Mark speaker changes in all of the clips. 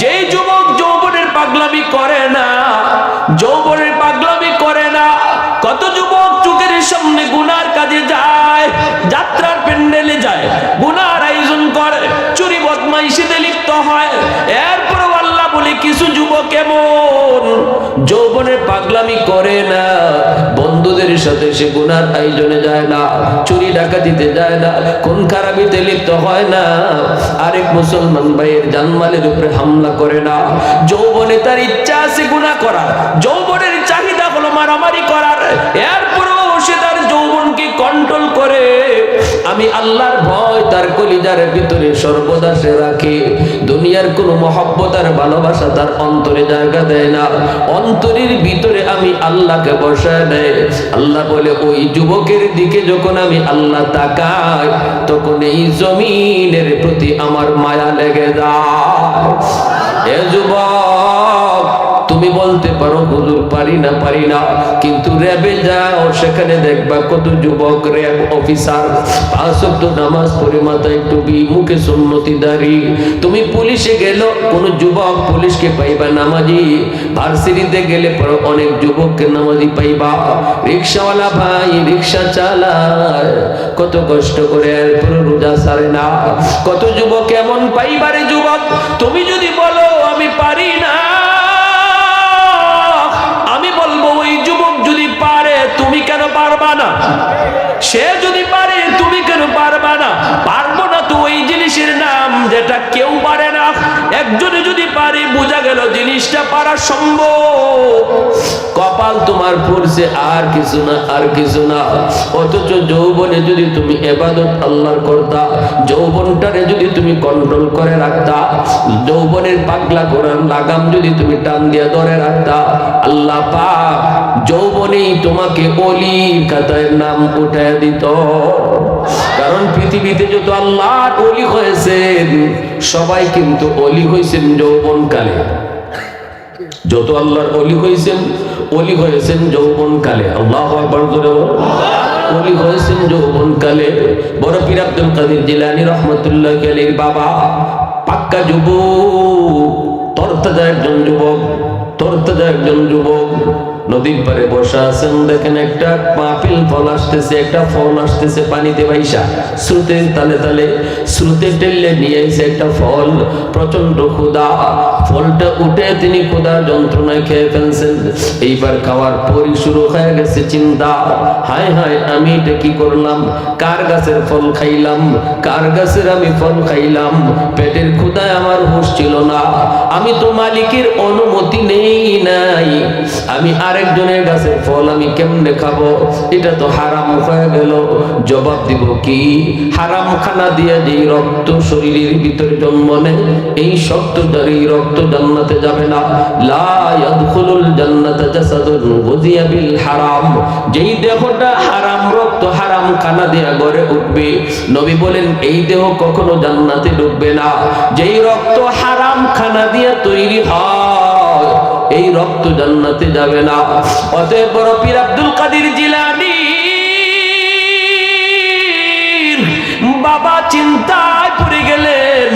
Speaker 1: যেই যুবক যৌবনের পাগলামি করে না, যৌবনের পাগলামি করে না, কত যুবক চোখের সামনে গুনার কাজে যায়, যাত্রার প্যান্ডেলে যায়, গুনার আয়োজন করে, চুরি বদমাইশিতে লিপ্ত হয়। কিছু যুবক এমন, যৌবনের পাগলামি করে না। বন্ধুদের সাথে সে গুনার আয়োজনে যায় না, চুরি ডাকাতিতে যায় না কোন খারাপিতে লিপ্ত হয় না। আরেক মুসলমান ভাইয়ের জানমালের উপরে হামলা করে না। যৌবনে তার ইচ্ছা আছে গুনাহ করার, যৌবনের চাহিদা হলো মারামারি করার। এরপরও সে তার যৌবনকে কন্ট্রোল করে। আমি আল্লাহর ভয় তার কলিজার ভিতরে সর্বদা সে রাখে। দুনিয়ার কোন মহব্বত আর ভালোবাসা তার অন্তরে জায়গা দেয় না। অন্তরের ভিতরে আমি আল্লাহকে বসায় দেয় আল্লাহ বলে, ওই যুবকের দিকে যখন আমি আল্লাহ তাকাই, তখন এই জমিনের প্রতি আমার মায়া লেগে যায়। এ যুবক! তুমি বলতে পারো, হুজুর পারি না পারি না। কিন্তু র্যাবে যাও, সেখানে দেখবা কত যুবক র্যাব অফিসার ওয়াক্ত নামাজ পড়ে মাথায় টুপি, মুখে সুন্নতি দাড়ি। তুমি পুলিশে গেল, কোন যুবক পুলিশকে পাইবা নামাজি। ভার্সিটিতে গেলে পরে অনেক যুবককে নামাজি পাইবা। রিক্সাওয়ালা ভাই, রিক্সা চালায়। কত কষ্ট করে এরপর রোজা সারে না। কত যুবক এমন পাইবারে যুবক, তুমি যদি একজনে যদি পারে, বোঝা গেল জিনিসটা পারা সম্ভব। কপাল তোমার পড়ছে, আর কিছু না, আর কিছু না। অথচ যৌবনে যদি তুমি এবাদত আল্লাহর করতা, যৌবনটারে যদি তুমি কন্ট্রোল করে রাখতা, যৌবনের পাগলা করার লাগাম যদি তুমি টান দিয়ে ধরে রাখতা, আল্লাহ পাক যৌবনেই তোমাকে অলির খাতায় নাম উঠায় দিত। কারণ পৃথিবীতে যত আল্লাহ অলি হয়েছেন, সবাই কিন্তু অলি হয়েছেন যৌবনকালে। যত আল্লাহর অলি হয়েছেন অলি হয়েছেন যৌবন কালে আল্লাহ আকবার জোরে বলো। অলি হয়েছেন যৌবন কালে বড় পীর আব্দুল কাদের জিলানী রহমতুল্লাহ আলীর বাবা, পাক্কা যুবক, তরতাজা একজন যুবক, তরতাজা একজন যুবক। নদীর পারে বসা আছেন, দেখেন একটা পাপিল ফল আসতেছে, একটা ফল আসতেছে, পানিতে বাইসা। স্রোতের তালে তালে স্রোতে টেললে নিয়ে এসে একটা ফল। প্রচণ্ড ক্ষুদা ফলটা উঠে তিনি ক্ষুদার যন্ত্রণায় খেয়ে ফেলছেন। এইবার খাওয়ার পরই শুরু হয়ে গেছে চিন্তা। হায় হায়, আমি এটা কি করলাম? কার গাছের ফল খাইলাম? কার গাছের আমি ফল খাইলাম? পেটের ক্ষুদায় আমার হুঁশ ছিল না। আমি তো মালিকের অনুমতি নেই নাই। আমি আরেকজনের গাছের ফল আমি কেমনে খাব? এটা তো হারাম হয়ে গেল। জবাব দিব কি? হারাম খানা দিয়ে যেই রক্ত শরীরের ভিতরে জন্ম নেয়, এই শক্তদারি রক্ত জান্নাতে যাবে না। লা ইয়াদখুলুল জান্নাতা জাসাদুন গুযিয়া বিল হারাম। যেই দেহটা হারাম, রক্ত হারাম খানা দিয়া গড়ে উঠবে। নবী বলেন, এই দেহ কখনো জান্নাতে ঢুকবে না। যেই রক্ত হারাম খানা দিয়ে তৈরি হয় এই রক্ত জান্নাতে যাবে না। অতএব বড় পীর আব্দুল কাদের জিলানী বাবা চিন্তায় পড়ে গেলেন।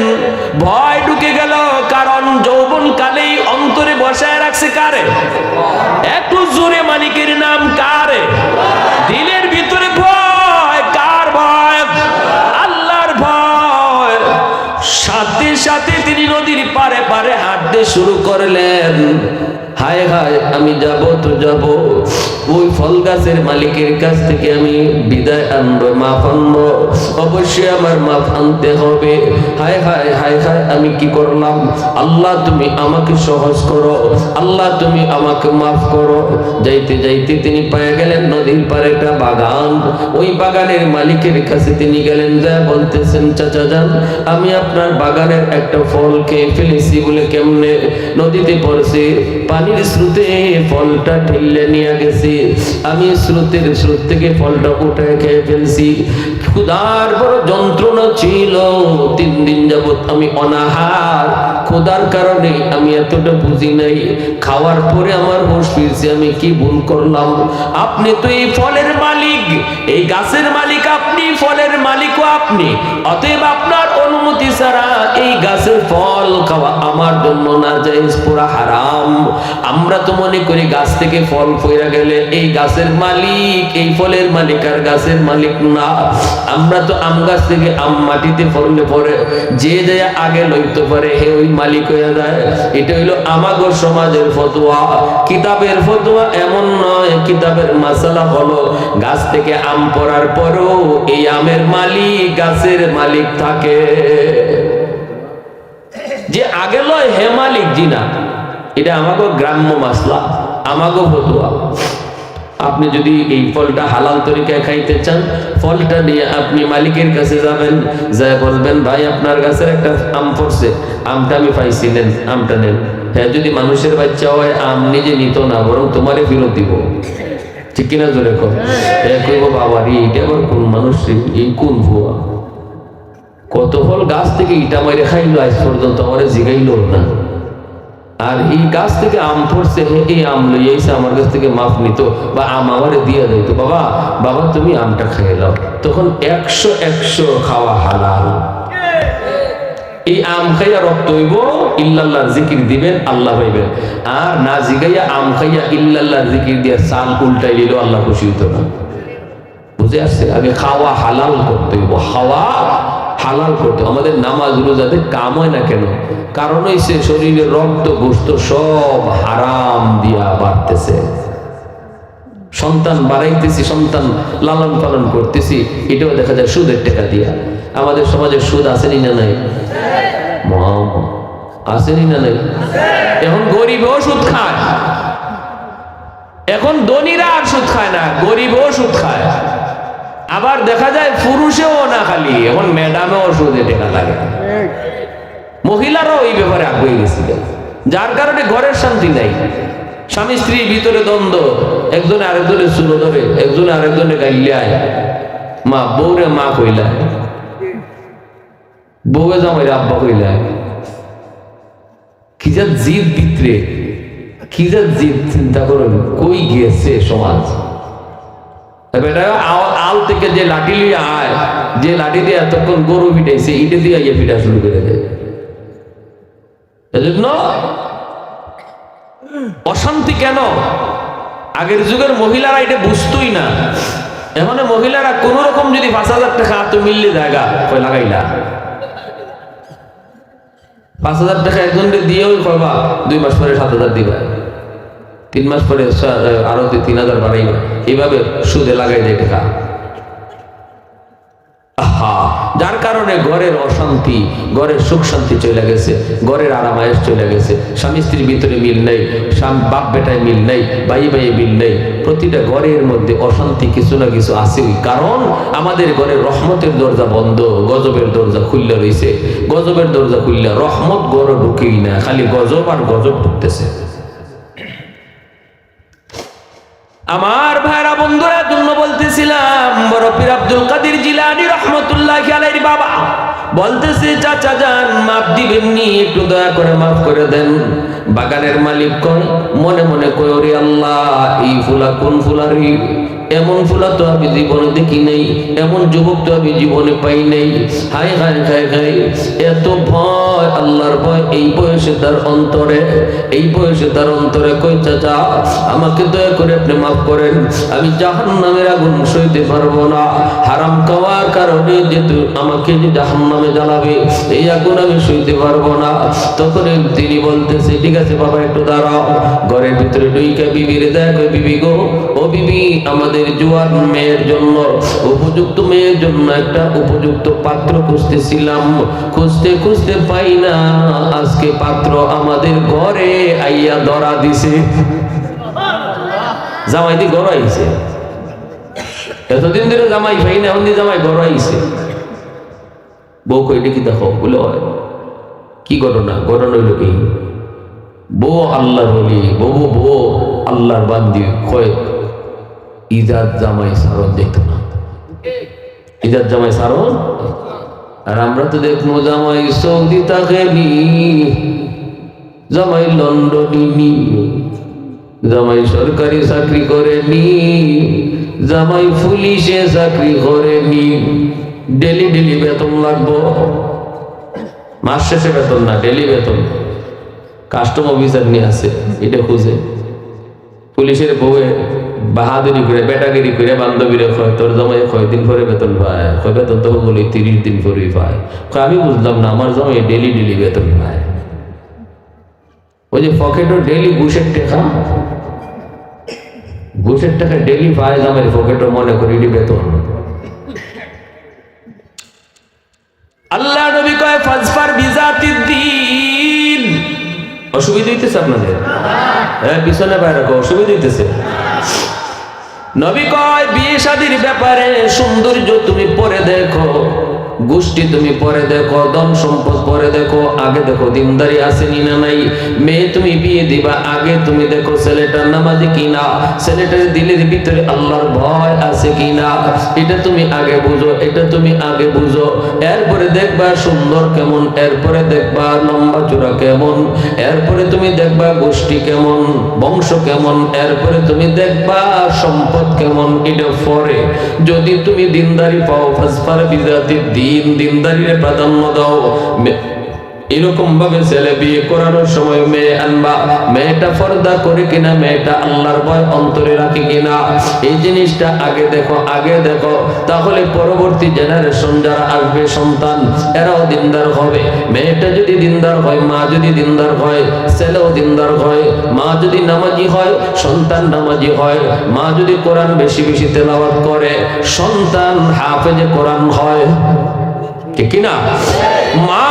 Speaker 1: ভয় ঢুকে গেল, কারণ যৌবন কালেই অন্তরে বসায় রাখছে কারে? একটু জোরে মালিকের নাম কারে? দিলের ভিতরে ভয়, কার ভয়? আল্লাহর ভয়। সাথে সাথে তিনি নদীর পারে পারে হাঁটতে শুরু করলেন। হায় হায়, আমি যাব তো যাব। ওই ফল গাছের মালিকের কাছ থেকে আমি বিদায় আনব মাফ আনব। অবশ্যই আমার মাফ আনতে হবে। হায় হায় হায় হায়, আমি কি করলাম? আল্লাহ তুমি আমাকে সহজ করো। আল্লাহ তুমি আমাকে মাফ করো। যাইতে যাইতে তিনি পেয়ে গেলেন নদীর পারে একটা বাগান। ওই বাগানের মালিকের কাছে তিনি গেলেন, যা বলতেছেন, চাচা যান, আমি আপনার বাগানের একটা ফল খেয়ে ফেলেছি বলে কেমনে নদীতে পড়ছে? পানির স্রোতে ফলটা ঠেললে নিয়ে গেছি। আমি স্রোতের স্রোত থেকে ফলটা উঠে খেয়ে ফেলছি। ক্ষুধার বড় যন্ত্রণা ছিল। তিন দিন যাবত আমি অনাহার। ক্ষুধার কারণে আমি এতটা বুঝি নাই। খাওয়ার পরে আমার হুঁশ ফিরছে, আমি কি ভুল করলাম? আপনি তো এই ফলের মালিক। এই গাছের মালিক আপনি, ফলের মালিকও আপনি। অতএব আপনার অনুমতি ছাড়া এই গাছের ফল খাওয়া আমার জন্য না, জায়েজ, পুরা হারাম। আমরা তো মনে করি গাছ থেকে ফল পইরা গেলে এই গাছের মালিক, এই ফলের মালিক আর গাছের মালিক না। আমরা তো আম গাছ থেকে আম মাটিতে ফললে পরে যে দেয় আগে লইতে পারে, হে ওই মালিক হয়ে যায়। এটা হইল আমাগো সমাজের ফতোয়া। কিতাবের ফতোয়া এমন নয়, কিতাবের মাসালা হলো গাছ থেকে আম পড়ার পরও এই আমের মালিক, গাছের মালিক থাকে। যে আগে লয় হে মালিক জি না এটা আমাকে গ্রাম্য মাসলা আমাকে ফতুয়া। আপনি যদি এই ফলটা হালাল তরিকায় খাইতে চান ফলটা নিয়ে আপনি মালিকের কাছে যাবেন যা বলবেন ভাই আপনার গাছের একটা আম পড়ছে আমটা আমি পাইছি নেন আমটা নেন। হ্যাঁ যদি মানুষের বাচ্চা হয় আম নিজে নিত না বরং তোমারে ফেরত দিব। ঠিক কিনা জোরে কম হ্যাঁ। কইব বাবা রে এটা আবার কোন মানুষ এই কোন ভুয়া? কত ফল গাছ থেকে ইটা মাইরে খাইলো, আজ পর্যন্ত আমার জিগাইলো না। আর এই গাছ থেকে আম পড়ছে এই আম লই আইসে আমার কাছ থেকে মাফ নিত বা আম আমারে দিয়ে দিত। বাবা বাবা, তুমি আমটা খেয়ে নাও তখন একশো একশো খাওয়া হালাল। এই আম খাইয়া রক্ত হইব, ইল্লাল্লাহ জিকির দিবেন, আল্লাহ হইবেন আর না জিগাইয়া আম খাইয়া ইল্লাল্লাহ জিকির দিয়া সাল উল্টাই নিল আল্লাহ খুশি হইতো না। বুঝে আসছে? আগে খাওয়া হালাল করতে হইব। হাওয়া হালাল করতে আমাদের নামাজগুলো যাতে কাম হয় না কেন? কারণ হইছে শরীরের রক্ত, গোস্ত সব হারাম দিয়া বাড়তেছে। সন্তান বাড়াইতেছি, সন্তান লালন পালন করতেছি, এটাও দেখা যায় সুদের টাকা দিয়া। আমাদের সমাজে সুদ আসেনি না নাই? আসেনি না নাই? এখন গরিবও সুদ খায়। এখন ধনীরা আর সুদ খায় না, গরিবও সুদ খায়। আবার দেখা যায় পুরুষেও না খালি, এখন ম্যাডামেও সুদে টেকা লাগে। মহিলারাও এই ব্যাপারে আগ্রহী গেছিল। যার কারণে ঘরের শান্তি নাই। স্বামী স্ত্রীর ভিতরে দ্বন্দ্ব, একজনে আরেকজনের চুলো ধরে, একজনে আরেকজনে গাইলায় মা, বউরে মা কইলায় বউয়ে জামাইরে আব্বা কইলায় কি যা জিদ ভিতরে, কি যা জিদ, চিন্তা করুন, কই গিয়েছে সমাজ? আল- থেকে যে লাঠি লিয়ে আয়, যে লাঠি দিয়ে এতক্ষণ গরু পিটাইছে, ইটে দিয়ে ইয়ে পিটা শুরু করে দেয়। অশান্তি কেন? আগের যুগের মহিলারা এটা বুঝতোই না। এখন মহিলারা কোন রকম যদি পাঁচ হাজার টাকা তো মিললে জায়গা কই লাগাইলা? পাঁচ হাজার টাকা একজনকে দিয়েও কবা দুই মাস পরে সাত হাজার দিবা। তিন মাস পরে আরও তিন হাজার বাড়াইবা এইভাবে সুদে লাগাই দেয় টাকা। যার কারণে ঘরের অশান্তি, ঘরের সুখ শান্তি চলে গেছে, ঘরের আরামায়েশ চলে গেছে। স্বামী স্ত্রীর ভিতরে মিল নেই বাপ বেটায় মিল নেই, ভাই ভাইয়ে মিল নেই। প্রতিটা ঘরের মধ্যে অশান্তি কিছু না কিছু আছেই কারণ আমাদের ঘরের রহমতের দরজা বন্ধ, গজবের দরজা খুললে রয়েছে গজবের দরজা খুললে রহমত গড় ঢুকেই না, খালি গজব আর গজব ঢুকতেছে। আমার ভাইরা বন্ধুরা, জন্য বলতেছিলাম, বড় পীর আব্দুল কাদের জিলানি রহমতুল্লাহ আলাইহির বাবা। বলতেছে, চাচা যান, মাপ দিবেন নি একটু দয়া করে মাফ করে দেন। বাগানের মালিক কয়, মনে মনে কয়, ওরে আল্লাহ, এই ফুলা কোন ফুলারি? এমন ফুলা তো আমি জীবনে দেখি নাই, এমন যুবক তো আমি জীবনে পাই নাই। হাই হাই হাই হাই এত ভয়, আল্লাহর ভয়, এই বয়সে তার অন্তরে, এই বয়সে তার অন্তরে কই, চাচা, আমাকে দয়া করে আপনি মাফ করেন, আমি জাহান নামের আগুন সইতে পারব না। হারাম খাওয়ার কারণে যেহেতু আমাকে যে জাহান নামে জ্বালাবে, এই আগুন আমি সইতে পারব না। তখন তিনি বলতেছে, ঠিক আছে, বাবা, একটু দাঁড়াও। ঘরের ভিতরে ডুইকা বিবির, দেখ, বিবি গো, ও বিবি, আমাদের জোয়ান মেয়ের জন্য, উপযুক্ত মেয়ের জন্য একটা উপযুক্ত পাত্র খুঁজতেছিলাম। খুঁজতে খুঁজতে পাই না, আজকে পাত্র আমাদের ঘরে আইয়া ধরা দিছে। জামাই দি ঘর আইছে। এতদিন ধরে জামাই পাই না, এখন দি জামাই ঘর আইছে। বউ কইলে কি দেখো, বলে কি ঘটনা? ঘটনা হইল কি? বউ আল্লাহর বলি বউ বউ আল্লাহর বান্দি কয় ইজাদ জামাই সারণ দেখত না। ইজাদ জামাই সারণ? আর আমরা তো দেখব জামাই সৌদি তাকেনি জামাই লন্ডনি জামাই সরকারি চাকরি করেনি, জামাই পুলিশে চাকরি করেনি। ডেলি ডেলি বেতন লাগবো। মাস শেষে বেতন না, ডেলি বেতন। কাস্টম অফিসার নিয়ে আছে এটা খুঁজে। পুলিশের বউয়ে বাহাদুরি করে, বেটাগিরি করে, বান্ধবীরে কয়, তোর জমাই কয়দিন পরে বেতন পায়? কয়, বেতন তো বলি তিরিশ দিন পরেই পায়। আমি বুঝলাম না, আমার জমাই ডেলি ডেলি বেতন পায়। ওই যে পকেটও ডেলি ঘুষের টাকা। ঘুষের টাকা ডেলি পায় জামাই পকেটও, মনে করি বেতন। আল্লাহ নবী কয়, ফাজফার বিজাতি দিন। অসুবিধা হইতেছে আপনাদের? হ্যাঁ পিছনে বাইরে অসুবিধা হইতেছে। নবী কয় বিয়ে শাদির ব্যাপারে সৌন্দর্য তুমি পরে দেখো। গোষ্ঠী তুমি পরে দেখো, ধন সম্পদ পরে দেখো, আগে দেখো দিনদারি আসেনি না নাই? মেয়ে তুমি বিয়ে দিবা, আগে তুমি দেখো ছেলেটার নামাজি কিনা, ছেলেটার দিলের ভিতরে আল্লাহর ভয় আছে কিনা? এটা তুমি আগে বুঝো, এটা তুমি আগে বুঝো। এরপরে দেখবা সুন্দর কেমন, এরপরে দেখবা লম্বা চূড়া কেমন, এরপরে তুমি দেখবা গোষ্ঠী কেমন, বংশ কেমন, এরপরে তুমি দেখবা সম্পদ কেমন, এটা পরে। যদি তুমি দিনদারি পাও ফাসফার বিজাতি দিন দিনদারিরে প্রাধান্য দাও। এরকম ভাবে ছেলে বিয়ে করানোর সময় মেয়ে আনবা। মেয়েটা পর্দা করে কিনা, মেয়েটা আল্লাহর ভয় অন্তরে রাখে কিনা, এই জিনিসটা আগে দেখো আগে দেখো। তাহলে পরবর্তী জেনারেশন যারা আসবে, সন্তান, এরাও দিনদার হবে। মেয়েটা যদি দিনদার হয়, মা যদি দিনদার হয়, ছেলেও দিনদার হয়। মা যদি নামাজি হয়, সন্তান নামাজি হয়। মা যদি কোরআন বেশি বেশি তেলাওয়াত করে, সন্তান হাফেজে কোরআন হয়। ঠিক কিনা মা,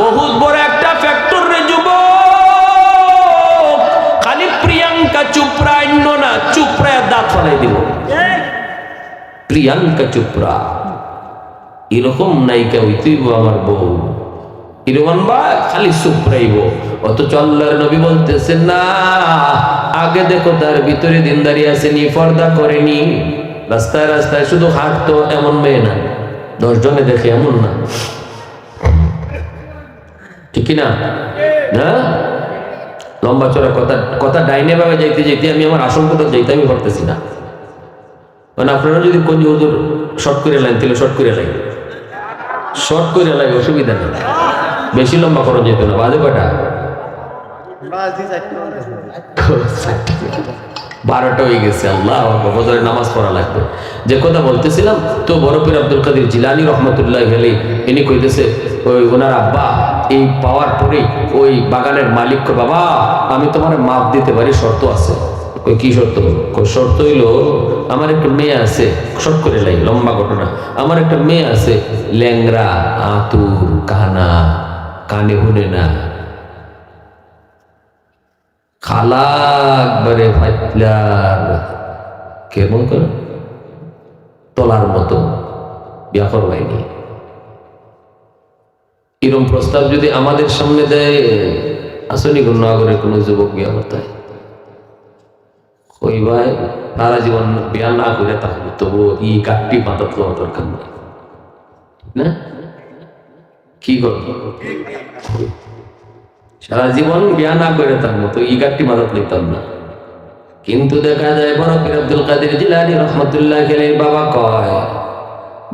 Speaker 1: বহুত বড় একটা ফ্যাক্টরি যুব খালি প্রিয়াঙ্কা চোপড়া অন্য না, চোপড়া দাঁত ফলাই দিব। প্রিয়াঙ্কা চোপড়া, এরকম নায়িকা হইতেইব আমার বউ। এরকম বা খালি সুপ্রাইব অত চল্লার নবী বলতেছেন, না, আগে দেখো তার ভিতরে দিনদারি আসেনি পর্দা করেনি। রাস্তায় রাস্তায় শুধু হাঁটতো, এমন মেয়ে না দশ জনে দেখে এমন না। ঠিক না? হ্যাঁ লম্বা চড়া কথা কথা ডাইনে ভাবে যাইতে যাইতে আমি আমার আসল কথা যাইতে আমি পারতেছি না। মানে আপনারা যদি কোন হুজুর শর্ট করে লাইন, তাহলে শর্ট করে লাইন। শর্ট করে লাগে অসুবিধা নেই। বেশি লম্বা করা যেত না, বাজে কটা বারোটা হয়ে গেছে, আল্লাহ বদরে নামাজ পড়া লাগবে। যে কথা বলতেছিলাম, তো বরফির আব্দুল কাদির জিলানি রহমতুল্লাহ গেলে ইনি কইতেছে, ওই ওনার আব্বা, এই পাওয়ার পরে ওই বাগানের মালিককে বাবা, আমি তোমার মাপ দিতে পারি, শর্ত আছে। ওই কি শর্ত? শর্ত হইল, আমার একটা মেয়ে আছে শর্ট করে লাই, লম্বা ঘটনা। আমার একটা মেয়ে আছে ল্যাংরা আতুর, কানা, কানে হুনে না খালা একবারে ফাইলার কেমন করে? তলার মতো, বিয়া করবাইনি। এরকম প্রস্তাব যদি আমাদের সামনে দেয়, আসনি কোন কোনো যুবক বিয়া করতে ওই ভাই তারা জীবন বিয়া না করে তাহলে তবু ই কাটটি পাতা তো দরকার না? কি করব? সারা জীবন বিয়া না করে তার মতো ই গাঠটি মাদত নিতাম না। কিন্তু দেখা যায় বড় আব্দুল কাদের জিলানি রহমতুল্লাহ খেলে বাবা কয়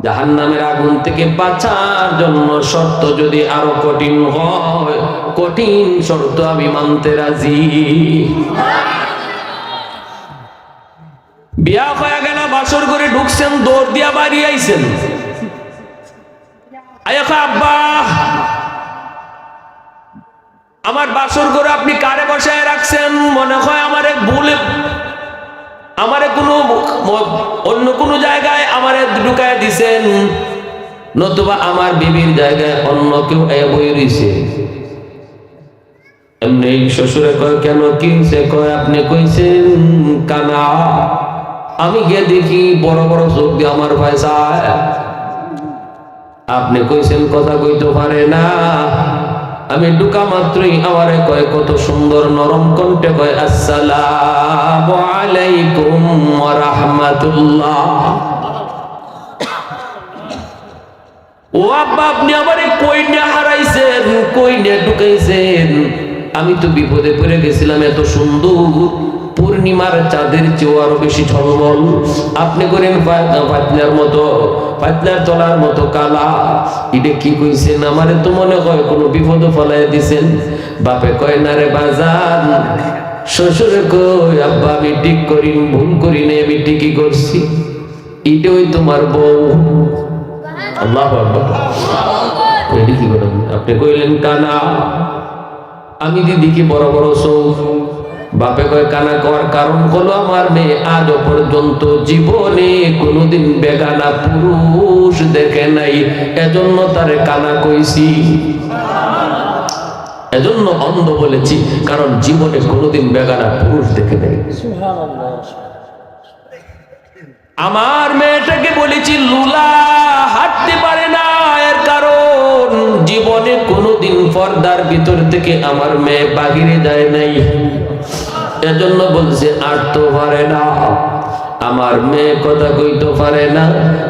Speaker 1: জাহান নামের আগুন থেকে বাঁচার জন্য শর্ত যদি আরও কঠিন হয়, কঠিন শর্ত আমি মানতে রাজি। বিয়া হয়ে গেল, বাসর করে ঢুকছেন, দৌড় দিয়া বাড়ি আইছেন। আব্বা আমার বাসর করে আপনি কারে বসায় রাখছেন? মনে হয় আমার এক ভুলে আমারে কোনো অন্য কোনো জায়গায় আমারে ঢুকায় দিছেন। নতুবা আমার বিবির জায়গায় অন্য কেউ বই শ্বশুরে কয়, কেন কি হইছে? কয়, আপনি কইছেন, কানা, আমি গিয়ে দেখি বড় বড় চোখ দিয়ে আমার পয়সায় আপনি কইছেন, কথা কইতে পারে না। আমি ঢুকা মাত্রই আমারে কয়, কত সুন্দর নরম কণ্ঠে কয়, আসসালাম আলাইকুম ওয়া ও আব্বা, আপনি আমারে কই না হারাইছেন কই না ঢুকাইছেন। আমি তো বিপদে পড়ে গেছিলাম এত সুন্দর। পূর্ণিমার চাঁদের চেয়েও আরও বেশি ঝলমল। আপনি করেন পাতলার মতো পাতলার তলার মতো কালা। এটা কি কইছেন? আমারে তো মনে হয় কোনো বিপদ ফলাই দিছেন। বাপে কয়, না রে বাজান, শ্বশুরে কই, আব্বা, আমি ঠিক করি, ভুল করি নাই, আমি ঠিকই করছি। এটাই তোমার বউ। আল্লাহ আপনি কইলেন কানা আমি দিদিকে বড় বড় চোখ বাপে কয়, কানা করার কারণ হলো আমার মেয়ে আজ পর্যন্ত জীবনে কোনোদিন বেগানা পুরুষ দেখে নাই। এজন্য তারে কানা কইছি। এজন্য অন্ধ বলেছি, কারণ জীবনে কোনোদিন বেগানা পুরুষ দেখে নেই। আমার মেয়েটাকে বলেছি, লুলা, হাঁটতে পারে না এর কারণ। জীবনে কোনোদিন পর্দার ভিতর থেকে আমার মেয়ে বাহিরে যায় নাই। এজন্য বলছে আটতে পারে না। আমার মেয়ে কথা কইতে পারে না।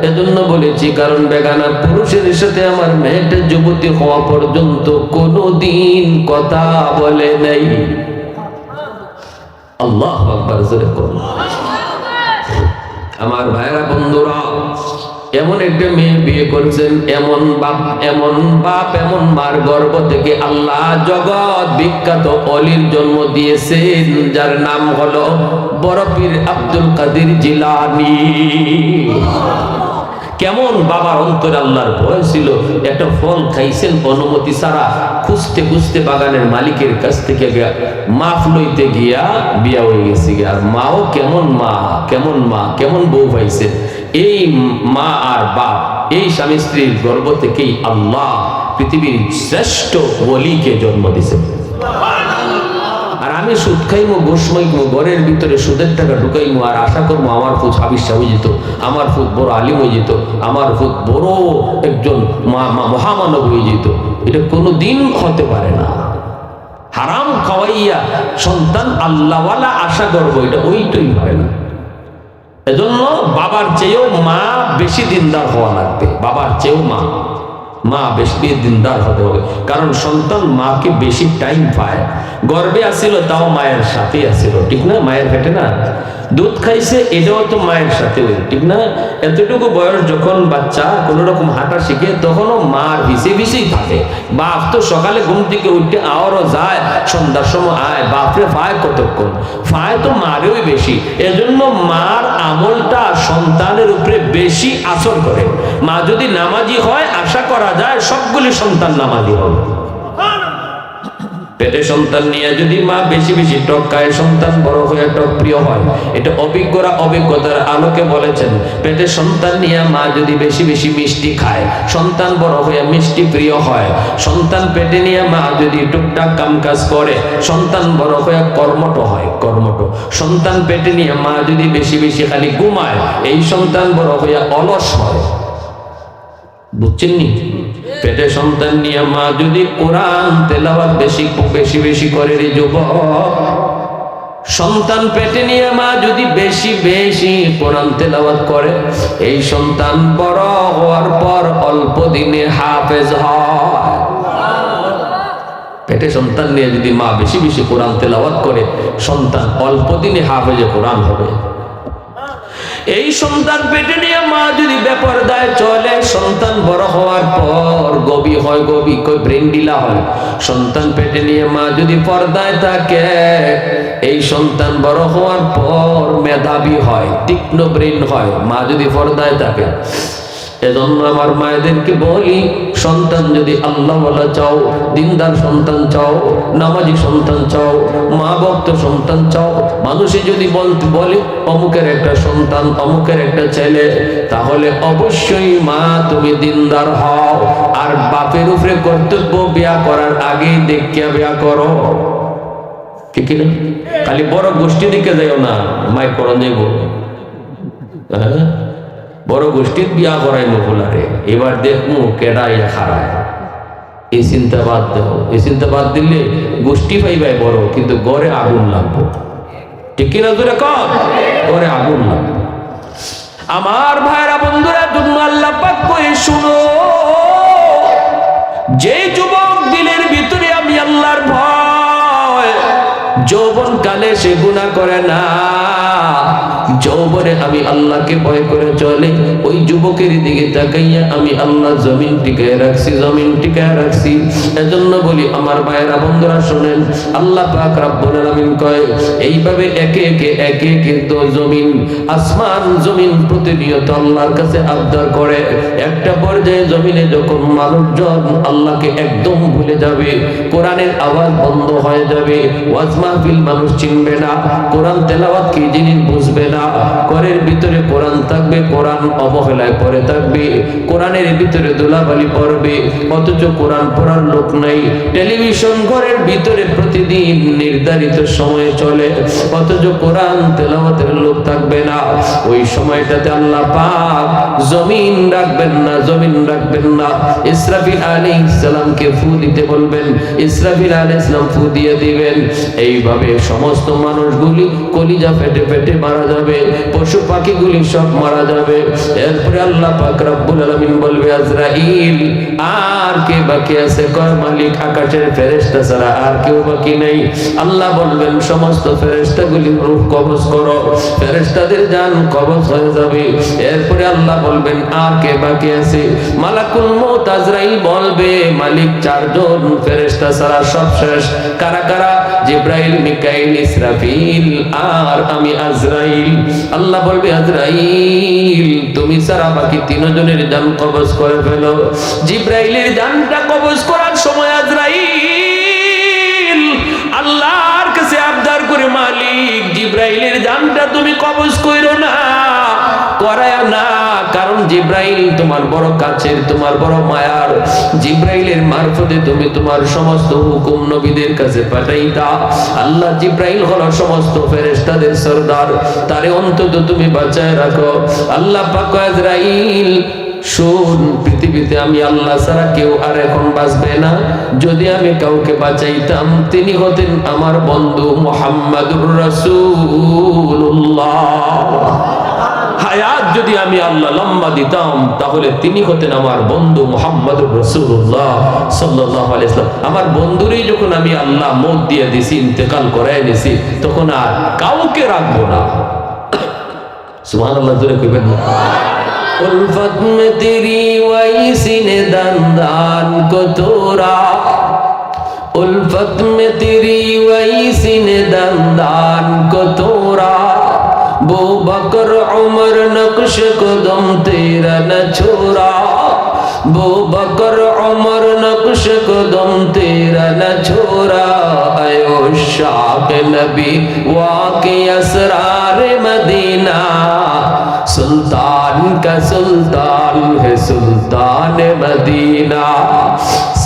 Speaker 1: এজন্য বলেছি, কারণ বেগানা পুরুষের সাথে আমার মেয়েটা যুবতী হওয়া পর্যন্ত কোনোদিন কথা বলে নাই। আল্লাহ আকবার, জোরে আমার ভাইরা বন্ধুরা এমন একটা মেয়ে বিয়ে করেছেন, এমন বাপ এমন বাপ, এমন মার গর্ভ থেকে আল্লাহ জগৎ বিখ্যাত অলির জন্ম দিয়েছেন, যার নাম হলো বরফির আব্দুল কাদির জিলানি কেমন বাবার অন্তরে আল্লাহর ভয় ছিল, একটা ফল খাইছেন অনুমতি ছাড়া খুঁজতে খুঁজতে বাগানের মালিকের কাছ থেকে মাফ লইতে গিয়া বিয়া হয়ে গেছে। আর মাও কেমন মা কেমন মা, কেমন বউ পাইছে এই মা আর বাপ এই স্বামী স্ত্রীর গর্ব থেকেই আল্লাহ পৃথিবীর শ্রেষ্ঠ বলিকে জন্ম দিছে আর আমি সুদ খাইমো মাইমো ঘরের ভিতরে সুদের টাকা ঢুকাইমো আর আশা করব আমার ফুট হাবিসা হয়ে যেত আমার ফুট বড় আলিম হয়ে যেত আমার ফুট বড় একজন মহামানব হয়ে যেত। এটা কোনো দিন হতে পারে না। হারাম খাওয়াইয়া সন্তান আল্লাহওয়ালা আশা করব এটা ওইটাই হয় না। এজন্য বাবার চেয়েও মা বেশি দিনদার হওয়া লাগবে। বাবার চেয়েও মা। মা বেশি দিনদার হতে হবে। কারণ সন্তান মাকে বেশি টাইম পায়। গর্বে আসিল, তাও মায়ের সাথে আসিল। ঠিক না? মায়ের পেটে না? দুধ খাইছে এটাও তো মায়ের সাথে ঠিক না? এতটুকু বয়স যখন বাচ্চা কোনো রকম হাঁটা শিখে, তখনও মার ভিসে ভিসেই থাকে। বাপ তো সকালে ঘুম থেকে উঠতে আওয়ারও যায়, সন্ধ্যার সময় আয়, বাপরে ফায় কতক্ষণ? ফায় তো মারেও বেশি। এজন্য মার আমলটা সন্তানের উপরে বেশি আসর করে। মা যদি নামাজি হয়, আশা করা যায় সবগুলি সন্তান নামাজি হবে। পেটে সন্তান নিয়ে যদি মা বেশি বেশি টক খায়, সন্তান বড় হয়ে টক প্রিয় হয়। এটা অভিজ্ঞরা অভিজ্ঞতার আলোকে বলেছেন, পেটে সন্তান নিয়ে মা যদি বেশি বেশি মিষ্টি খায়, সন্তান বড় হয়ে মিষ্টি প্রিয় হয়। সন্তান পেটে নিয়ে মা যদি টুকটাক কাম কাজ করে, সন্তান বড় হয়ে কর্মট হয় কর্মট সন্তান পেটে নিয়ে মা যদি বেশি বেশি খালি ঘুমায়, এই সন্তান বড় হয়ে অলস হয়। বুঝছেন নি? পেটে সন্তান নিয়ে মা যদি কোরআন তেলাওয়াত বেশি বেশি বেশি করে রে যুবক। সন্তান পেটে নিয়ে মা যদি বেশি বেশি কোরআন তেলাওয়াত করে, এই সন্তান বড় হওয়ার পর অল্প দিনে হাফেজ হয়। পেটে সন্তান নিয়ে যদি মা বেশি বেশি কোরআন তেলাওয়াত করে, সন্তান অল্প দিনে হাফেজে কোরআন হবে। এই সন্তান পেটে নিয়ে মা যদি বেপরদায় চলে, সন্তান বড় হওয়ার পর গবি হয়, গবি কই ব্রেন্ডিলা হয়। সন্তান পেটে নিয়ে মা যদি পর্দায় থাকে, এই সন্তান বড় হওয়ার পর মেধাবী হয়, তীক্ষ্ণ ব্রেন হয়, মা যদি পর্দায় থাকে। এজন্য আমার মায়েদেরকে বলি, সন্তান যদি আল্লাহ বলা চাও, দিনদার সন্তান চাও, নামাজি সন্তান চাও মা ভক্ত সন্তান চাও, মানুষে যদি বলতে বলে, অমুকের একটা সন্তান, অমুকের একটা ছেলে, তাহলে অবশ্যই মা তুমি দিনদার হও। আর বাপের উপরে কর্তব্য বিয়া করার আগেই দেখিয়া বিয়া করো। ঠিক না? খালি বড় গোষ্ঠী দিকে যাইও না, মায়ের করণ যাইব। হ্যাঁ? বড় গোষ্ঠীর বিয়া করাই মহুলারে এবার দেখমু কেডা ইয়া খারায়। এই চিন্তা বাদ দেও। এই চিন্তা বাদ দিলে গোষ্ঠী পাইবাই বড়, কিন্তু গড়ে আগুন লাগবো। ঠিক কিনা দূরে গড়ে আগুন লাগবে। আমার ভাইরা বন্ধুরা জন্য আল্লাহ শুনো? যে যুবক দিলের ভিতরে আমি আল্লাহর ভয় যৌবন কালে সে গুণা করে না। যৌবনে আমি আল্লাহকে ভয় করে চলে। ওই যুবকের দিকে তাকাইয়া আমি আল্লাহ জমিন টিকায় রাখছি জমিন টিকায় রাখছি। এজন্য বলি, আমার ভাইয়েরা, বন্ধুরা, শোনেন, আল্লাহ পাক রাব্বুল আলামিন কয়, এইভাবে একে একে একে একে তো জমিন, আসমান জমিন প্রতিনিয়ত আল্লাহর কাছে আবদার করে। একটা পর্যায়ে জমিনে যখন মানুষজন আল্লাহকে একদম ভুলে যাবে, কোরআনের আওয়াজ বন্ধ হয়ে যাবে, ওয়াজ মাহফিল মানুষ চিনবে না, কোরআন তেলাওয়াত কি জিনিস বুঝবে না, ঘরের ভিতরে কোরআন থাকবে, কোরআন অবহেলায় পড়ে থাকবে, কোরআনের ভিতরে দোলাবালি পড়বে, অথচ কোরআন পড়ার লোক নাই, টেলিভিশন ঘরের ভিতরে প্রতিদিন নির্ধারিত সময়ে চলে, অথচ কোরআন তেলাওয়াতের লোক থাকবে না, ওই সময়টাতে আল্লাহ পাক জমিন রাখবেন না, জমিন রাখবেন না, ইসরাফিল আলাইহিস সালামকে ফু দিতে বলবেন, ইসরাফিল আলাইহিস সালাম ফু দিয়ে দিবেন এইভাবে সমস্ত মানুষগুলি কলিজা ফেটে ফেটে মারা যাবে, পশু পাখিগুলি সব মারা যাবে। এরপরে আল্লাহ পাক রব্বুল আলামিন বলবে, আজরাইল, আর কে বাকি আছে? কয় মালিক? আকাশের ফেরেশতা ছাড়া আর কেউ বাকি নেই। আল্লাহ বলবেন, সমস্ত ফেরেশতাগুলি রূহ কবজ করো। ফেরেশতাদের জান কবজ হয়ে যাবে। এরপরে আল্লাহ বলবেন, আর কে বাকি আছে? মালাকুল মউত আজরাইল বলবে, মালিক চারজন ফেরেশতা ছাড়া সব শেষ। কারা কারা? জিব্রাইল, মিকাইল, ইসরাফিল আর আমি আজরাইল। আল্লাহ বলবে, আজরাইল, তুমি ছাড়া বাকি তিনজনের জান কবজ করে ফেলো। জিব্রাইলের জানটা কবজ করার সময় আজরাইল আল্লাহর কাছে আবদার করে, মালিক, জিব্রাইলের জানটা তুমি কবজ কইরো না করায় না। কারণ জিব্রাইল তোমার বড় কাছের, তোমার বড় মায়ার। জিব্রাইলের মারফতে তুমি তোমার সমস্ত হুকুম নবীদের কাছে পাঠাইতা। আল্লাহ জিব্রাইল হলো সমস্ত ফেরেশতাদের সরদার। তারে অন্তত তুমি বাঁচায় রাখো। আল্লাহ পাক আজরাইল শোন, পৃথিবীতে আমি আল্লাহ ছাড়া কেউ আর এখন বাঁচবে না। যদি আমি কাউকে বাঁচাইতাম, তিনি হতেন আমার বন্ধু মোহাম্মদুর রাসূলুল্লাহ। হায়াত যদি আমি আল্লাহ লম্বা দিতাম, তাহলে তিনি হতেন আমার বন্ধু মোহাম্মদ রসুল্লাহ সাল্লাহ আলাইসলাম আমার বন্ধুরই যখন আমি আল্লাহ মত দিয়ে দিছি, ইন্তেকাল করাই দিছি, তখন আর কাউকে রাখব না। উলফত মে তেরি ওয়াইসি নে দান দান কো তোরা। উলফত মে তেরি ওয়াইসি নে দান দান কো তোরা। আবু বকর উমর নকশ কদম, তেরা না ছোড়া। বো বকর উমর নকশ কদম, তেরা না ছোড়া। আয়ো শাক নবী ওয়াকে আসরার মদিনা। সুলতান কা সুলতান হে সুলতান মদিনা।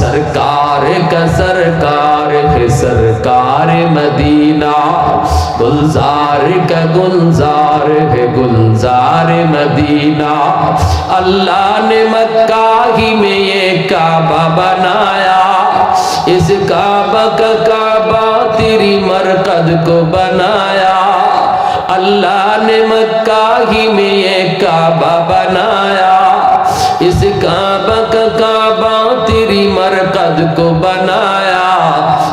Speaker 1: सरकार का सरकार है सरकार मदीना। गुलजार का गुलजार है गुलजार मदीना। अल्लाह ने मक्का ही में ये काबा बनाया। इस काबा का काबा तेरी मरकद को बनाया। अल्लाह ने मक्का ही में ये काबा बनाया। کو بنایا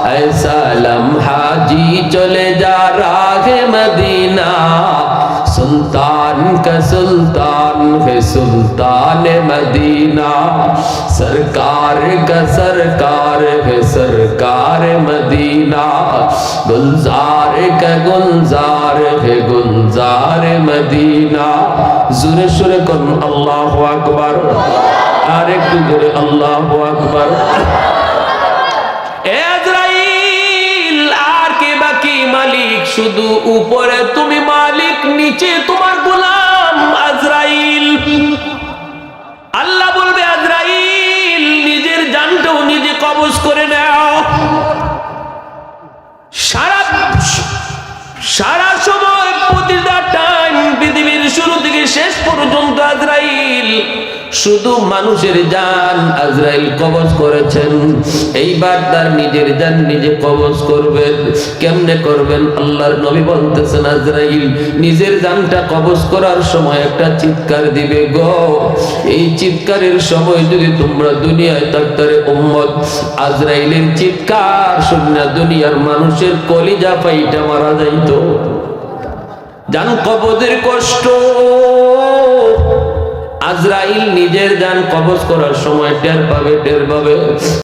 Speaker 1: ایسا لمحہ جی چلے جا راہ مدینہ۔ سلطان کا سلطان ہے سلطان مدینہ۔ سرکار کا سرکار ہے سرکار مدینہ۔ گلزار کا گلزار ہے گلزار مدینہ۔ زور شر کن، اللہ اکبر۔ آرک دور اللہ اکبر۔ শুধু উপরে তুমি মালিক, নিচে তোমার গোলাম আজরাইল। আল্লাহ বলবে, আজরাইল, নিজের জানটাও নিজে কবজ করে নাও। সারা সারা সময় প্রতিটা টাইম পৃথিবীর শুরু থেকে শেষ পর্যন্ত শুধু মানুষের জান আজরাইল কবজ করেছেন। এইবার তার নিজের জান নিজে কবজ করবেন। কেমনে করবেন? আল্লাহর নবী বলতেছেন, আজরাইল, নিজের জানটা কবজ করার সময় একটা চিৎকার দিবে গো। এই চিৎকারের সময় যদি তোমরা দুনিয়ায় থাকতারে উম্মত, আজরাইলের চিৎকার শুনে দুনিয়ার মানুষের কলিজা পাইটা মারা যাইতো। জান কবজের কষ্ট। আজরাইল নিজের যান কবজ করার সময় টের পাবে টের পাবে।